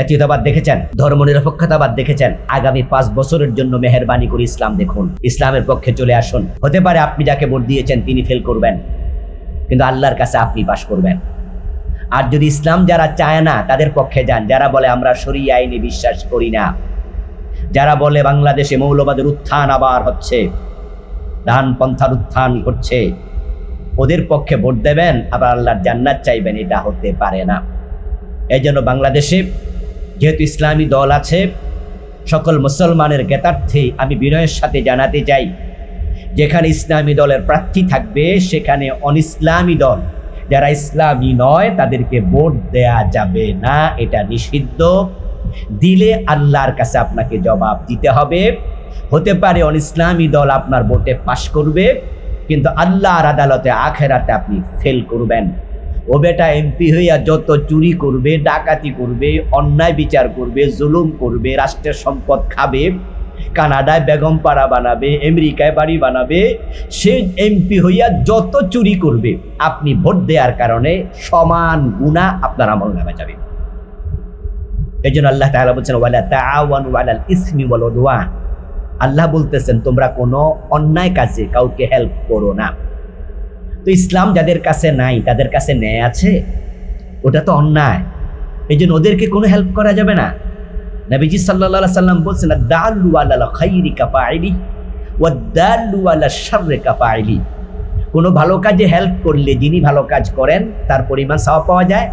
জাতীয়তাবাদ দেখেছেন ধর্ম নিরপেক্ষতাবাদ দেখেছেন। আগামী পাঁচ বছরের জন্য মেহরবানি করে ইসলাম দেখুন। ইসলামের পক্ষে চলে আসুন। হতে পারে আপনি যাকে ভোট দিয়েছেন, তিনি ফেল করবেন। কিন্তু আল্লাহর কাছে আপনি পাশ করবেন। আর যদি ইসলাম যারা চায় না, তাদের পক্ষে যান। যারা বলে, আমরা সরিয়ে আইনে বিশ্বাস করি না। যারা বলে, বাংলাদেশে মৌলবাদের উত্থান আবার হচ্ছে ডান পন্থার উত্থান করছে ওদের পক্ষে ভোট দেবেন, আবার আল্লাহর জান্নাত চাইবেন, এটা হতে পারে না। এই জন্য বাংলাদেশে যেহেতু ইসলামী দল আছে, সকল মুসলমানের জ্ঞাতার্থে আমি বিনয়ের সাথে জানাতে চাই যেখানে ইসলামী দলের প্রার্থী থাকবে, সেখানে অনিসলামী দল। যারা ইসলামী নয়, তাদেরকে ভোট দেয়া যাবে না, এটা নিষিদ্ধ। দিলে আল্লাহর কাছে আপনাকে জবাব দিতে হবে। হতে পারে অনিসলামী দল আপনার ভোটে পাশ করবে, কিন্তু আল্লাহর আদালতে, আখেরাতে আপনি ফেল করবেন। ও বেটা এমপি হইয়া যত চুরি করবে, ডাকাতি করবে, অন্যায় বিচার করবে, জুলুম করবে, রাষ্ট্রের সম্পদ খাবে, কানাডায় বেগম পাড়া বানাবে, আমেরিকায় বাড়ি বানাবে, সে এমপি হইয়া যত চুরি করবে, আপনি ভোট দেওয়ার কারণে সমান গুণা আপনার আমল নামে যাবে। এই জন্য আল্লাহ তাআলা বলছেন, ওয়ালা তাআওয়ানু আলাল ইসমি উদওয়ান। আল্লাহ বলতেছেন, তোমরা কোনো অন্যায় কাজে কাউকে হেল্প করো না। তো ইসলাম যাদের কাছে নাই, তাদের কাছে ন্যায় আছে? ওটা তো অন্যায়। এই জন্য ওদেরকে কোনো হেল্প করা যাবে না। নবীজি সাল্লাহ সাল্লাম বলছেন দাল্লু আল্লাহ খাইরি কাপাইলি ও দাল্লু আল্লাহ সার্রে কাপাইলি কোনো ভালো কাজে হেল্প করলে যিনি ভালো কাজ করেন, তার পরিমাণ সাওয়া পাওয়া যায়।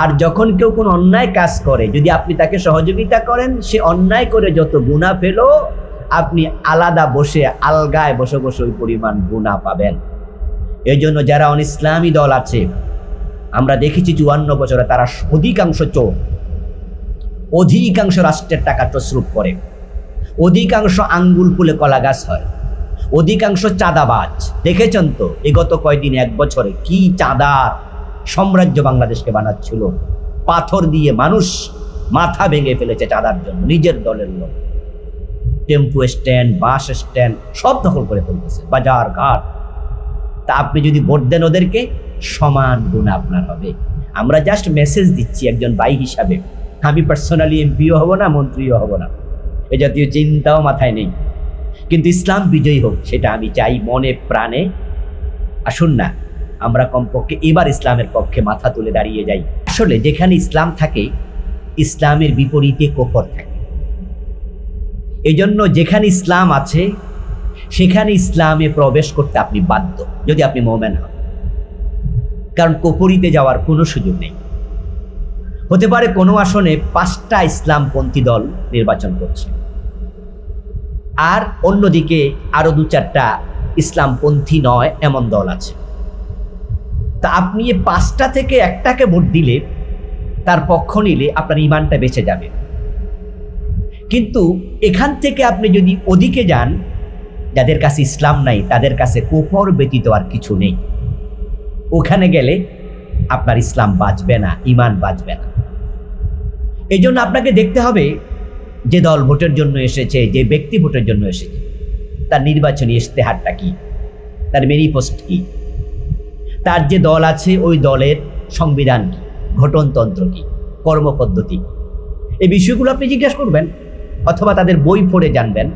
আর যখন কেউ কোনো অন্যায় কাজ করে, যদি আপনি তাকে সহযোগিতা করেন, সে অন্যায় করে যত গুণা পেল আপনি আলাদা বসে, আলগায় বসে বসে ওই পরিমাণ গুণা পাবেন। এই জন্য যারা অন ইসলামী দল আছে, আমরা দেখেছি চুয়ান্ন বছরে তারা অধিকাংশ চোর, অধিকাংশ রাষ্ট্রের টাকা তসরুপ করে। অধিকাংশ আঙ্গুল ফুলে কলা গাছ হয়। অধিকাংশ চাঁদাবাজ। দেখেছেন তো এ গত কয়দিন এক বছরে কি চাঁদার সাম্রাজ্য বাংলাদেশকে বানাচ্ছিল। পাথর দিয়ে মানুষ মাথা ভেঙে ফেলেছে চাঁদার জন্য, নিজের দলের লোক। টেম্পু স্ট্যান্ড, বাস স্ট্যান্ড সব দখল করে ফেলতেছে, বাজার ঘাট। তা আপনি যদি ভোট দেন ওদেরকে, সমান গুণ আপনার হবে। আমরা জাস্ট মেসেজ দিচ্ছি একজন ভাই হিসাবে। আমি পার্সোনালি এমপিও হব না, মন্ত্রীও হব না। এ জাতীয় চিন্তাও মাথায় নেই। কিন্তু ইসলাম বিজয়ী হোক, সেটা আমি চাই মনে, প্রাণে। আসুন না, আমরা কমপক্ষে এবার ইসলামের পক্ষে মাথা তুলে দাঁড়িয়ে যাই। আসলে যেখানে ইসলাম থাকে, ইসলামের বিপরীতে কোফর থাকে। এজন্য জন্য যেখানে ইসলাম আছে সেখানে ইসলামে প্রবেশ করতে আপনি বাধ্য, যদি আপনি মোমেন হন। কারণ কোপরিতে যাওয়ার কোনো সুযোগ নেই। হতে পারে কোনো আসনে পাঁচটা ইসলামপন্থী দল নির্বাচন করছে। আর অন্যদিকে আরও দু চারটা ইসলামপন্থী নয়, এমন দল আছে। তা আপনি এই পাঁচটা থেকে একটাকে ভোট দিলে, তার পক্ষ নিলে আপনার ইমানটা বেঁচে যাবে। কিন্তু এখান থেকে আপনি যদি ওদিকে যান যাদের কাছে ইসলাম নাই, তাদের কাছে কোপর ব্যতীত আর কিছু নেই। ওখানে গেলে আপনার ইসলাম বাঁচবে না ইমান বাঁচবে না। এই জন্য আপনাকে দেখতে হবে যে দল ভোটের জন্য এসেছে, যে ব্যক্তি ভোটের জন্য এসেছে। তার নির্বাচনী ইশতেহারটা কি? তার মেনিফেস্ট কি? তার যে দল আছে, ওই দলের সংবিধান কি? ঘটনতন্ত্র কি? কর্মপদ্ধতি এই বিষয়গুলো আপনি জিজ্ঞাসা করবেন, অথবা তাদের বই পড়ে জানবেন।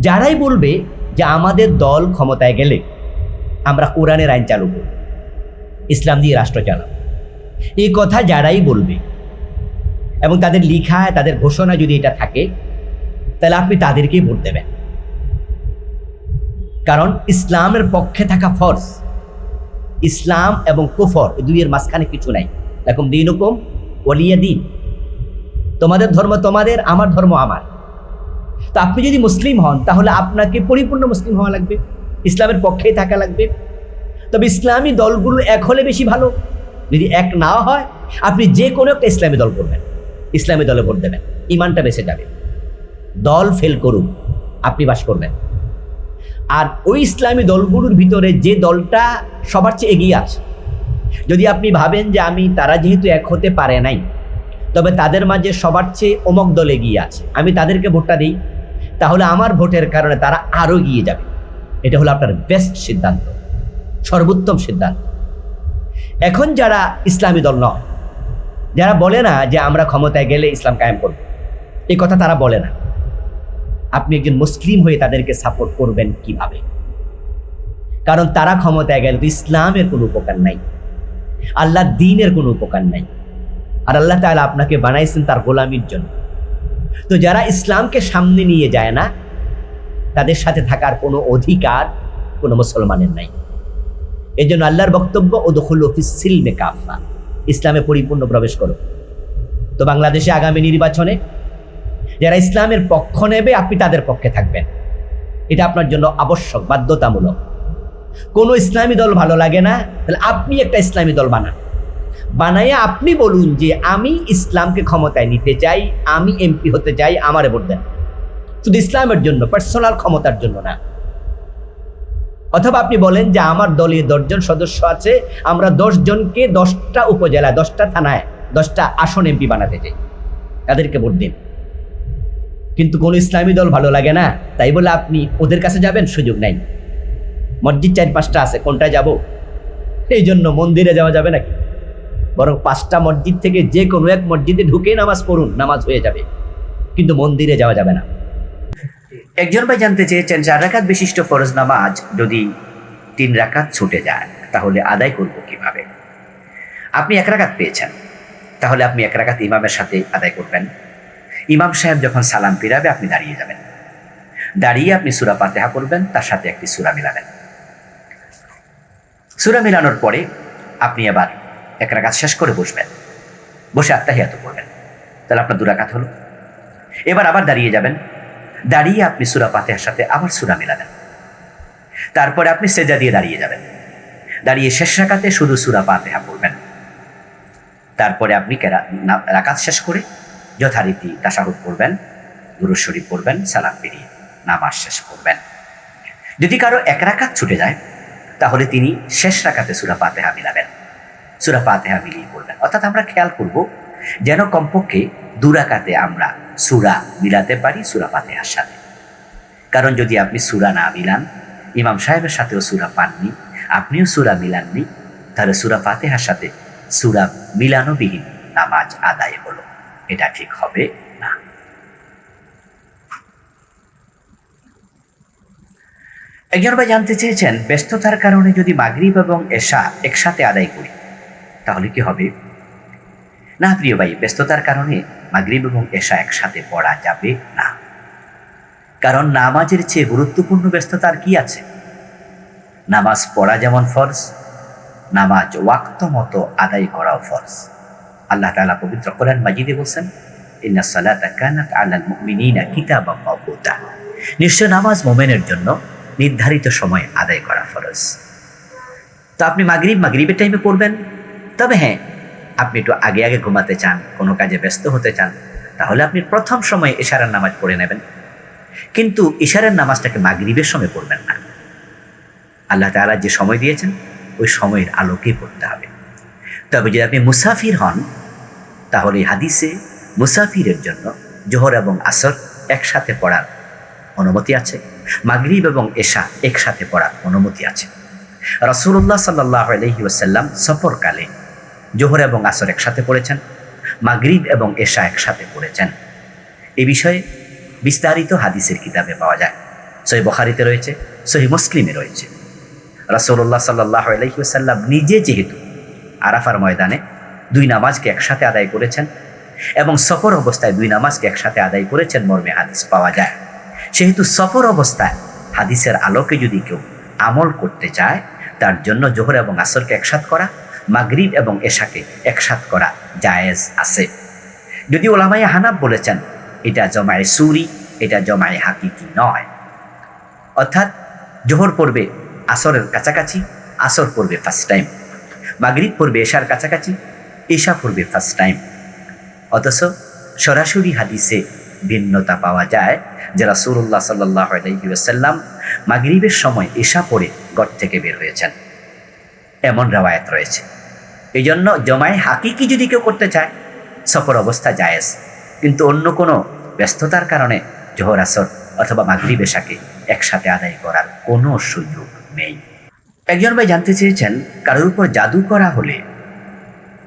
যারাই বলবে যে আমাদের দল ক্ষমতায় গেলে আমরা কোরআনের আইন চালু করব, ইসলাম দিয়ে রাষ্ট্র চালাব। এই কথা যারাই বলবে এবং তাদের লিখা তাদের ঘোষণা যদি এটা থাকে, তাহলে আপনি তাদেরকেই ভোট দেবেন। কারণ ইসলামের পক্ষে থাকা ফরজ। ইসলাম এবং কুফর দুইয়ের মাঝখানে কিছু নাই। এরকম দিন হুকুম ওলিয়া দিন। তোমাদের ধর্ম তোমাদের, আমার ধর্ম আমার। তো আপনি যদি মুসলিম হন, তাহলে আপনাকে পরিপূর্ণ মুসলিম হওয়া লাগবে। ইসলামের পক্ষেই থাকা লাগবে। তবে ইসলামী দলগুলো এক হলে বেশি ভালো। যদি এক না হয়, আপনি যে কোনো একটা ইসলামী দল করবেন। ইসলামী দলে ভোট দেবেন। ইমানটা বেঁচে যাবে। দল ফেল করুন আপনি বাস করবেন। আর ওই ইসলামী দলগুলোর ভিতরে যে দলটা সবার চেয়ে এগিয়ে আছে, যদি আপনি ভাবেন যে আমি, তারা যেহেতু এক হতে পারে নাই, তবে তাদের মাঝে সবার চেয়ে অমক দল এগিয়ে আছে। আমি তাদেরকে ভোটটা দিই। তাহলে আমার ভোটের কারণে তারা আরও এগিয়ে যাবে। এটা হলো আপনার বেস্ট সিদ্ধান্ত, সর্বোত্তম সিদ্ধান্ত। এখন যারা ইসলামী দল নয়, যারা বলে না যে আমরা ক্ষমতায় গেলে ইসলাম কায়েম করব এই কথা তারা বলে না। আপনি একজন মুসলিম হয়ে তাদেরকে সাপোর্ট করবেন কীভাবে? কারণ তারা ক্ষমতায় গেলে ইসলামের কোনো উপকার নাই, আল্লাহ দিনের কোনো উপকার নাই। আর আল্লাহ তাহলে আপনাকে বানাইছেন তার গোলামির জন্য। তো যারা ইসলামকে সামনে নিয়ে যায় না, তাদের সাথে থাকার কোনো অধিকার কোনো মুসলমানের নাই। এই জন্য আল্লাহর বক্তব্য ও দখল সিলমে কাফা ইসলামে পরিপূর্ণ প্রবেশ করো। তো বাংলাদেশে আগামী নির্বাচনে যারা ইসলামের পক্ষ নেবে, আপনি তাদের পক্ষে থাকবেন। এটা আপনার জন্য আবশ্যক, বাধ্যতামূলক। কোনো ইসলামী দল ভালো লাগে না, তাহলে আপনি একটা ইসলামী দল বানান। বানাইয়া আপনি বলুন যে আমি ইসলামকে ক্ষমতায় নিতে চাই, আমি এমপি হতে চাই, আমারে ভোট দেন। শুধু ইসলামের জন্য পার্সোনাল ক্ষমতার জন্য না। অথবা আপনি বলেন যে আমার দলে দশজন সদস্য আছে, আমরা দশ জনকে দশটা উপজেলা দশটা থানায়, দশটা আসন এমপি বানাতে চাই। তাদেরকে ভোট দিন। কিন্তু কোন ইসলামী দল ভালো লাগে না, তাই বলে আপনি ওদের কাছে যাবেন, সুযোগ নাই। মসজিদ চার পাঁচটা আছে, কোনটায় যাব? এই জন্য মন্দিরে যাওয়া যাবে নাকি? বরং পাঁচটা মসজিদ থেকে যে কোনো এক মসজিদে ঢুকে নামাজ পড়ুন, নামাজ হয়ে যাবে। কিন্তু মন্দিরে যাওয়া যাবে না। একজন ভাই জানতে চেয়েছেন, চার রাকাত বিশিষ্ট ফরজ নামাজ যদি তিন রাকাত ছুটে যায়, তাহলে আদায় করব কীভাবে? আপনি এক রাকাত পেয়েছেন, তাহলে আপনি এক রাকাত ইমামের সাথে আদায় করবেন। ইমাম সাহেব যখন সালাম ফিরাবে, আপনি দাঁড়িয়ে যাবেন। দাঁড়িয়ে আপনি সুরা পাতেহা করবেন তার সাথে একটি সুরা মিলাবেন। সুরা মিলানোর পরে আপনি আবার এক রাকাত শেষ করে বসবেন। বসে আত্মাহিয়াত করবেন। তাহলে আপনার দুরাকাত হলো। এবার আবার দাঁড়িয়ে যাবেন। দাঁড়িয়ে আপনি সুরা পাতেহার সাথে আবার সুরা মিলাবেন। তারপরে আপনি সেজা দিয়ে দাঁড়িয়ে যাবেন। দাঁড়িয়ে শেষ রাকাতে শুধু সুরা পাতেহা পড়বেন। তারপরে আপনি রাকাত শেষ করে যথারীতি তাসাহুদ পড়বেন শরীফ পড়বেন, সালাম ফিরিয়ে নামাজ শেষ করবেন। যদি কারও এক রাকাত ছুটে যায়, তাহলে তিনি শেষ রাকাতে সুরা পাতেহা মিলাবেন। সুরা পাতেহা মিলিয়ে পড়বেন। অর্থাৎ আমরা খেয়াল করব যেন কমপক্ষে দুরাকাতে আমরা সুরা মিলাতে পারি, সুরা পাতেহার সাথে। কারণ যদি আপনি সুরা না মিলান, ইমাম সাহেবের সাথেও সুরা পাননি, আপনিও সুরা মিলাননি, তাহলে সুরা ফাতেহার সাথে সুরা মিলানোবিহীন নামাজ আদায় হলো। এটা ঠিক হবে না। একজন ভাই জানতে চেয়েছেন, ব্যস্ততার কারণে যদি মাগরিব এবং এশা একসাথে আদায় করি তাহলে কি হবে? না, প্রিয় ভাই, ব্যস্ততার কারণে মাগরিব এবং এশা একসাথে পড়া যাবে না। কারণ নামাজের চেয়ে গুরুত্বপূর্ণ ব্যস্ততার কি আছে? নামাজ পড়া যেমন ফরজ, নামাজ ওয়াক্ত মতো আদায় করাও ফরজ। আল্লাহ তাআলা পবিত্র কোরআন মাজিদে বলছেন নিশ্চয় নামাজ মোমেনের জন্য নির্ধারিত সময় আদায় করা ফরজ। তো আপনি মাগরিব, মাগরিবের টাইমে পড়বেন? তবে হ্যাঁ আপনি একটু আগে আগে ঘুমাতে চান, কোনো কাজে ব্যস্ত হতে চান, তাহলে আপনি প্রথম সময় ইশারার নামাজ পড়ে নেবেন। কিন্তু ইশারার নামাজটাকে মাগরিবের সময় পড়বেন না। আল্লাহ তাআলা যে সময় দিয়েছেন, ওই সময়ের আলোকেই পড়তে হবে। তবে যদি আপনি মুসাফির হন, তাহলে হাদিসে মুসাফিরের জন্য জোহর এবং আসর একসাথে পড়ার অনুমতি আছে, মাগরিব এবং এশা একসাথে পড়ার অনুমতি আছে। রসুল্লাহ সাল্লাহ আলহি ওসাল্লাম সফরকালে জোহর এবং আসর একসাথে পড়েছেন, মাগরিব এবং এশা একসাথে পড়েছেন। এ বিষয়ে বিস্তারিত হাদিসের কিতাবে পাওয়া যায়। সহি বখারিতে রয়েছে, সহি মুসলিমে রয়েছে। রাসৌল্লাহ সাল্লাহ নিজে যেহেতু আরাফার ময়দানে দুই নামাজকে একসাথে আদায় করেছেন এবং সফর অবস্থায় দুই নামাজকে একসাথে আদায় করেছেন মর্মে হাদিস পাওয়া যায়। সেহেতু সফর অবস্থায় হাদিসের আলোকে যদি কেউ আমল করতে চায়, তার জন্য জোহর এবং আসরকে একসাথ করা মাগরিব এবং এশাকে একসাথ করা জায়েজ আছে। যদি ওলামাই হানাব বলেছেন, এটা জমায় সুরি, এটা জমায় হাকিকি নয়। অর্থাৎ জোহর পড়বে আসরের কাছাকাছি, আসর পড়বে ফার্স্ট টাইম মাগরিব পড়বে এশার কাছাকাছি, এশা পড়বে ফার্স্ট টাইম অথচ সরাসরি হাদিসে ভিন্নতা পাওয়া যায় যে রাসূলুল্লাহ সাল্লাহ আলহিউসাল্লাম মাগরিবের সময় এশা পড়ে গড় থেকে বের হয়েছেন। এমন রেওয়ায়ত রয়েছে। এই জন্য জমায় হাকিকি যদি কেউ করতে চায়, সফর অবস্থা জায়েজ। কিন্তু অন্য কোনো ব্যস্ততার কারণে জোহর আসর অথবা মাগরিব এশাকে একসাথে আদায় করার কোনো সুযোগ নেই। একজন ভাই জানতে চেয়েছেন, কারোর উপর জাদু করা হলে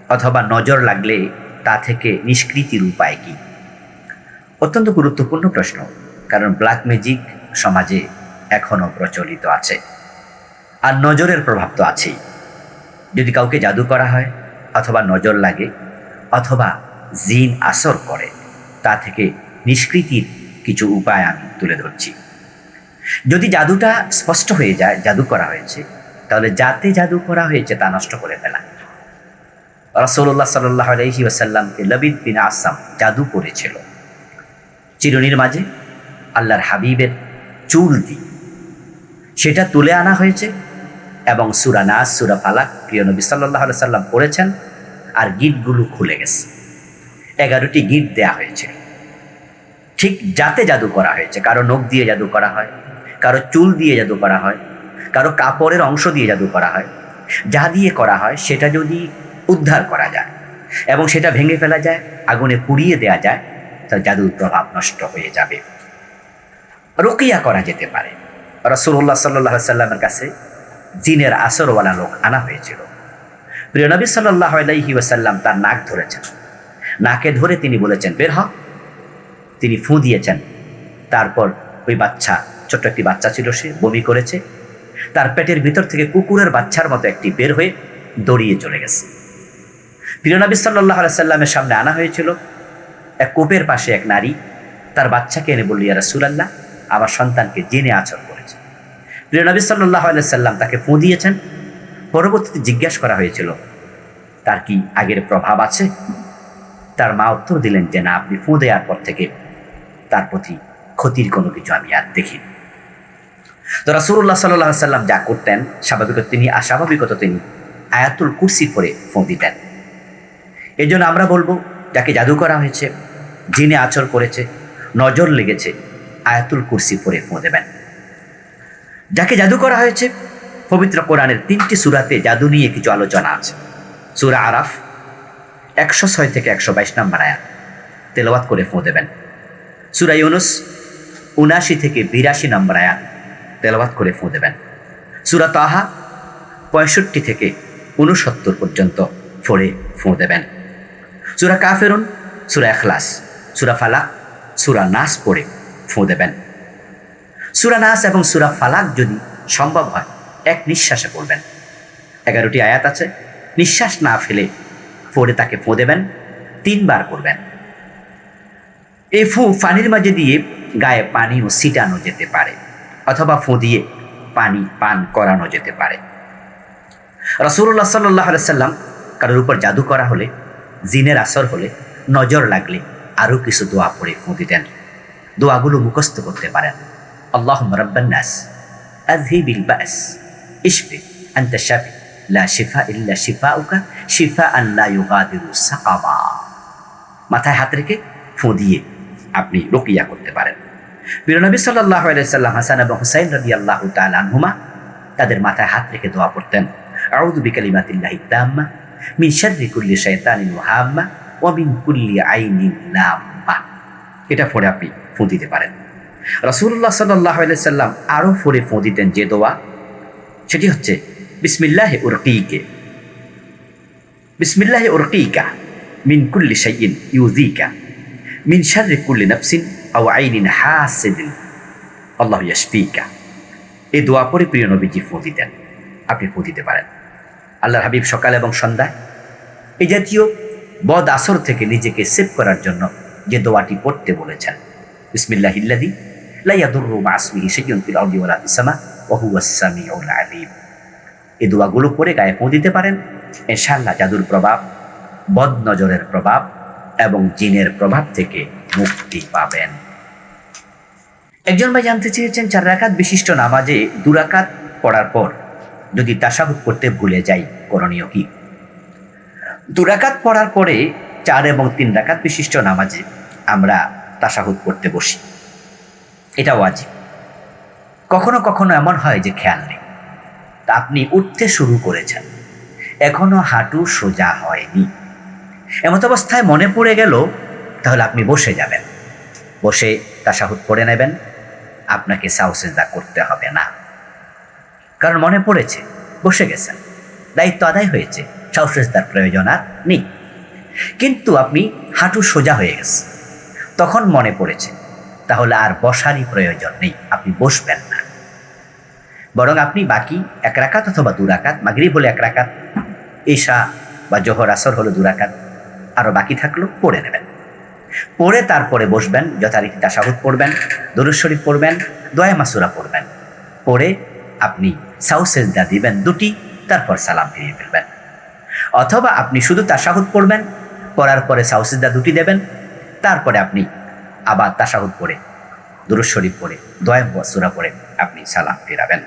অথবা নজর লাগলে তা থেকে নিষ্কৃতির উপায় কি? অত্যন্ত গুরুত্বপূর্ণ প্রশ্ন, কারণ ব্ল্যাক ম্যাজিক সমাজে এখনও প্রচলিত আছে। আর নজরের প্রভাব তো আছেই। যদি কাউকে জাদু করা হয়, অথবা নজর লাগে, অথবা জিন আসর করে, তা থেকে নিষ্কৃতির কিছু উপায় আমি তুলে ধরছি। যদি জাদুটা স্পষ্ট হয়ে যায়, জাদু করা হয়েছে, তাহলে যাতে জাদু করা হয়েছে, তা নষ্ট করে ফেলা। রসল্লাহ সাল্লাহ আলহি ওসাল্লামকে লবিদ বিন আসাম জাদু করেছিল। চিরুনির মাঝে আল্লাহর হাবিবের চুল দিয়ে। সেটা তুলে আনা হয়েছে এবং সুরা নাস, সুরা ফালাক, প্রিয় নবী সাল্লাহ সাল্লাম পড়েছেন, আর গিটগুলো খুলে গেছে। এগারোটি গিট দেয়া হয়েছে। ঠিক যাতে জাদু করা হয়েছে। কারও নখ দিয়ে জাদু করা হয়, কারও চুল দিয়ে জাদু করা হয়, কারও কাপড়ের অংশ দিয়ে জাদু করা হয়। যা দিয়ে করা হয়, সেটা যদি উদ্ধার করা যায় এবং সেটা ভেঙে ফেলা যায়, আগুনে পুড়িয়ে দেয়া যায় তাহলে জাদুর প্রভাব নষ্ট হয়ে যাবে। রকিয়া করা যেতে পারে। রসুল্লাহ সাল্লাহ সাল্লামের কাছে জিনের আসরওয়ালা লোক আনা হয়েছিল। প্রিয় নবী সাল্লাহ আলাইহি তার নাক ধরেছেন। নাকে ধরে তিনি বলেছেন, বের হ। তিনি ফু দিয়েছেন। তারপর ওই বাচ্চা, ছোট্ট একটি বাচ্চা ছিল সে, বমি করেছে। তার পেটের ভিতর থেকে কুকুরের বাচ্চার মতো একটি বের হয়ে দড়িয়ে চলে গেছে। প্রিয় নবী সাল্লাহ সাল্লামের সামনে আনা হয়েছিল এক কূপের পাশে এক নারী। তার বাচ্চাকে এনে বলল, ইয়া রাসূলুল্লাহ, আমার সন্তানকে জেনে আচর করেছে প্রিয় নবী সাল্লাহ সাল্লাম তাকে ফু দিয়েছেন। পরবর্তীতে জিজ্ঞাসা করা হয়েছিল, তার কি আগের প্রভাব আছে? তার মা উত্তর দিলেন যে, না, আপনি ফু দেওয়ার পর থেকে তার প্রতি ক্ষতির কোনো কিছু আমি আর দেখি তো রাসুল্লাহ সাল্লাহ সাল্লাম যা করতেন, স্বাভাবিক তিনি স্বাভাবিকত তিনি আয়াতুল কুরসি করে ফোঁ দিতেন। এই জন্য আমরা বলব, যাকে জাদু করা হয়েছে জিনে আচর করেছে, নজর লেগেছে, আয়াতুল কুরসি পরে ফোঁ দেবেন। যাকে জাদু করা হয়েছে, পবিত্র কোরআনের তিনটি সুরাতে জাদু নিয়ে কিছু আলোচনা আছে। সুরা আরাফ, একশো ছয় থেকে একশো বাইশ নম্বর আয়াত। তেলাওয়াত করে ফোঁ দেবেন। সুরা ইউনুস উনাশি থেকে বিরাশি নম্বর আয়াত। তেলাওয়াত করে ফোঁ দেবেন। সুরা তাহা, পঁয়ষট্টি থেকে উনসত্তর পর্যন্ত ফোড়ে ফোঁ দেবেন। সুরা কাফেরুন, সুরা এখলাস সুরা ফালা সুরা নাস পড়ে ফোঁ দেবেন। সুরা নাস এবং সুরা ফালাক যদি সম্ভব হয়, এক নিঃশ্বাসে পড়বেন। এগারোটি আয়াত আছে, নিঃশ্বাস না ফেলে পড়ে তাকে ফোঁ দেবেন, তিনবার করবেন এই ফু পানির মাঝে দিয়ে গায়ে পানিও ছিটানো যেতে পারে, অথবা ফু দিয়ে পানি পান করানো যেতে পারে। রসুল্লাহ সাল্লাহ সাল্লাম কারোর উপর জাদু করা হলে, জিনের আসর হলে নজর লাগলে আরও কিছু দোয়া পড়ে ফু দিতেন। দোয়াগুলো মুখস্থ করতে পারেন। আল্লাহ রব্বান্নাস আজহিবিল বাস ইশফি আন্তা শাফি লা শিফা ইল্লা শিফাউকা শিফা আল্লা ইউগাদিরু সাকামা মাথায় হাত রেখে ফু দিয়ে আপনি রকিয়া করতে পারেন। বীরনবী সাল্লাহ সাল্লাম, হাসান এবং হুসাইন রবি আল্লাহ আনহুমা তাদের মাথায় হাত রেখে দোয়া পড়তেন। আউযু বিকালিমাতিল্লাহি তাম্মা মিন শাররি কুল্লি শাইতানিন ওয়াহাম্মা ওয়া মিন কুল্লি আইনিন লাম্মা এটা পড়ে আপনি ফু দিতে পারেন। রাসূলুল্লাহ সাল্লাল্লাহু আলাইহি সাল্লাম আরও পড়ে ফোঁ দিতেন যে দোয়া, সেটি হচ্ছে, বিসমিল্লাহি উরকিকে। বিসমিল্লাহি উরকিকা মিন কুল্লি শাইইন ইউযিকা মিন শাররি কুল্লি নাফসিন আও আইনিন হাসিদিন। আল্লাহ ইয়াশফিকা। এই দোয়া পরে প্রিয় নবীজি ফু দিতেন, আপনি ফু দিতে পারেন। আল্লাহর হাবিব সকাল এবং সন্ধ্যায় এই জাতীয় বদ আসর থেকে নিজেকে সেভ করার জন্য যে দোয়াটি পড়তে বলেছেন বিসমিল্লাহ ইল্লাদি লাইয়াদুররু মা আসমিহি শাইউন ফিল আরদি ওয়ালা ফিস সামা ওয়া হুয়াস সামিউল এই দোয়াগুলো পরে গায়ে ফু দিতে পারেন। ইনশাআল্লাহ জাদুর প্রভাব বদ নজরের প্রভাব এবং জিনের প্রভাব থেকে মুক্তি পাবেন। একজন ভাই জানতে চেয়েছেন, চার রাকাত বিশিষ্ট নামাজে দুরাকাত পড়ার পর যদি তাসাহুদ করতে ভুলে যাই, করণীয় কি? দুরাকাত পড়ার পরে চার এবং তিন রাকাত বিশিষ্ট নামাজে আমরা তাসাহুদ করতে বসি। এটা ওয়াজিব কখনো কখনো এমন হয় যে খেয়াল নেই। তা আপনি উঠতে শুরু করেছেন। এখনও হাঁটু সোজা হয়নি। এমত অবস্থায় মনে পড়ে গেল, তাহলে আপনি বসে যাবেন। বসে তাসাহুদ পড়ে নেবেন। আপনাকে সাউসেজদা করতে হবে না। কারণ মনে পড়েছে, বসে গেছেন। দায়িত্ব আদায় হয়েছে সাউসেজদার প্রয়োজন আর নেই। কিন্তু আপনি হাঁটু সোজা হয়ে গেছে তখন মনে পড়েছে তাহলে আর বসারই প্রয়োজন নেই, আপনি বসবেন না। বরং আপনি বাকি এক রাকাত অথবা দু রাকাত, মাগরিব হলে এক রাকাত, ঈশা বা জোহর আসর হলো দু রাকাত আরও বাকি থাকল পড়ে নেবেন। পড়ে তারপরে বসবেন, যথারীতি তাসাহুদ পড়বেন, দরুদ শরীফ পড়বেন, দয়া মাসুরা পড়বেন। পড়ে আপনি সাউসেজদা দিবেন দুটি, তারপর সালাম ফিরিয়ে ফেলবেন। অথবা আপনি শুধু তাসাহুদ পড়বেন, পড়ার পরে সাউসেজদা দুটি দেবেন, তারপরে আপনি আবার তাসাহুদ পড়ে দুরুদ শরীফ পড়ে দয়াম সুরা পড়ে আপনি সালাম ফিরাবেন।